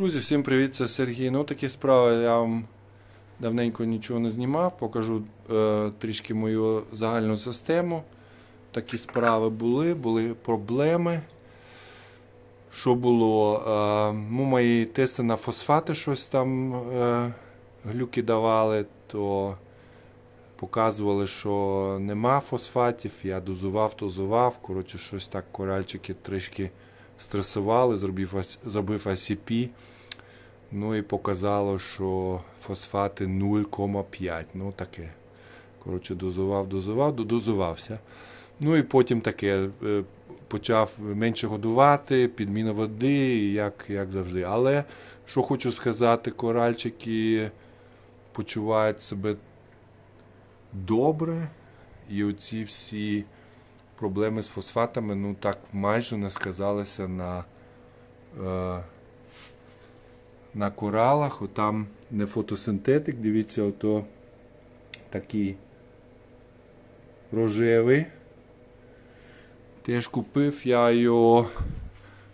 Друзі, всім привіт, це Сергій. Ну такі справи я вам давненько нічого не знімав. Покажу е, трішки мою загальну систему. Такі справи були, були проблеми. Що було? Е, ну, мої тести на фосфати щось там е, глюки давали, то показували, що нема фосфатів. Я дозував, дозував. Коротше, щось так коральчики трішки стресували, зробив, зробив ICP. Ну і показало, що фосфати 0,5. Ну таке. Коротше, дозував, дозував, додозувався. Ну і потім таке. е, Почав менше годувати, підміна води, як, як завжди. Але що хочу сказати, коральчики почувають себе добре. І оці всі проблеми з фосфатами, ну так майже не сказалися на, е, на коралах. Отам не фотосинтетик, дивіться, ото такий рожевий. Теж купив я його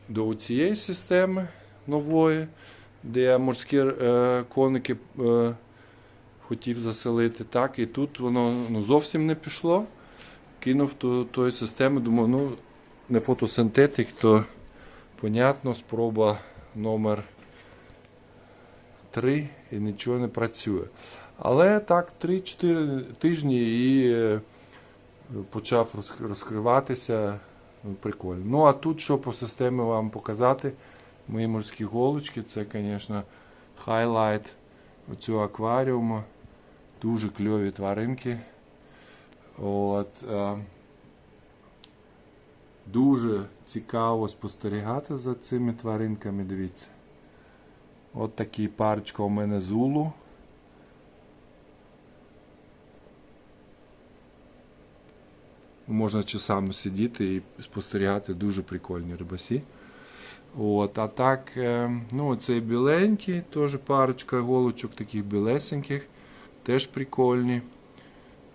до цієї системи нової, де я морські е, коники е, хотів заселити. Так, і тут воно ну, зовсім не пішло кинув ту, тої системи, думаю, ну, не фотосинтетик, то понятно, спроба номер 3 і нічого не працює. Але так, 3-4 тижні і е, почав розкриватися. Ну, Прикольно. Ну, а тут що по системі вам показати? Мої морські голочки, це, звісно, хайлайт цього акваріуму. Дуже кльові тваринки. От, е, дуже цікаво спостерігати за цими тваринками, дивіться. От такий парочка у мене зулу. Можна часами сидіти і спостерігати дуже прикольні рибасі. От, а так, е, ну, цей біленький, теж парочка голочок таких білесеньких, теж прикольні.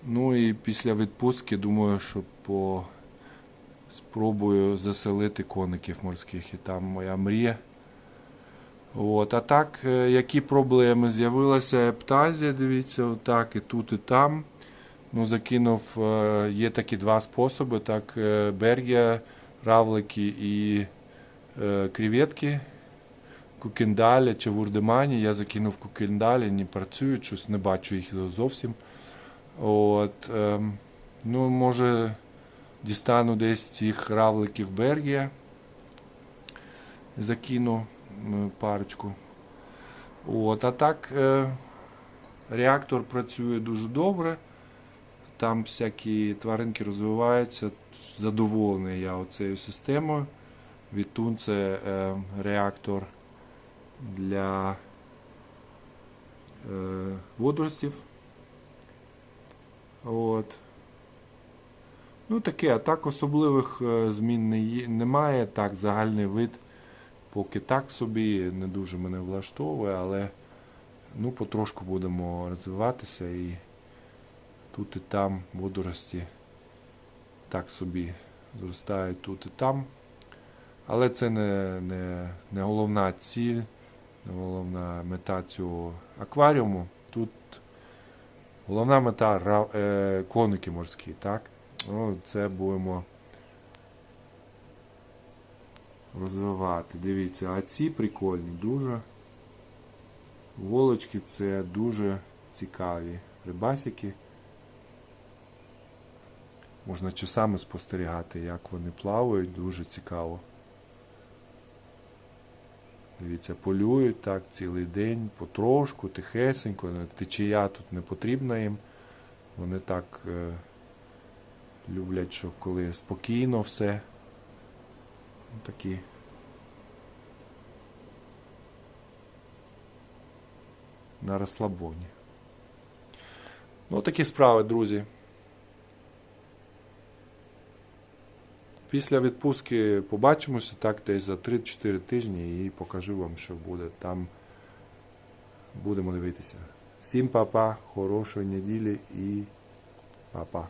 Ну і після відпустки думаю, що по... спробую заселити коників морських. І там моя мрія. От. А так, е, які проблеми? З'явилася ептазія, дивіться, отак, і тут, і там. Ну, закинув, е, є такі два способи. Так, е, бергія, равлики і креветки. Кукендалі чи вурдемані. Я закинув кукендалі, не працюють, щось не бачу їх зовсім. От, ем, ну, може, дістану десь цих равликів Бергія. Закину парочку. От, а так, е, реактор працює дуже добре. Там всякі тваринки розвиваються. Задоволений я цією системою. Відтун це е, реактор для е, водоростів. От. Ну таке, а так особливих е, змін не немає. Так, загальний вид поки так собі не дуже мене влаштовує, але ну, потрошку будемо розвиватися і тут і там водорості так собі зростають тут і там. Але це не, не, не головна ціль, не головна мета цього акваріуму. Головна мета е, коники морські, так? Ну, це будемо розвивати. Дивіться, а ці прикольні дуже. Волочки це дуже цікаві рибасики. Можна часами спостерігати, як вони плавають, дуже цікаво. Дивіться, полюють так цілий день, потрошку, тихесенько, течія тут не потрібна їм. Вони так е, люблять, що коли спокійно все. Такі. На розслабоні. Ну, такі справи, друзі. Після відпустки побачимося так десь за 3-4 тижні і покажу вам, що буде. Там будемо дивитися. Всім па-па, хорошої неділі і па-па.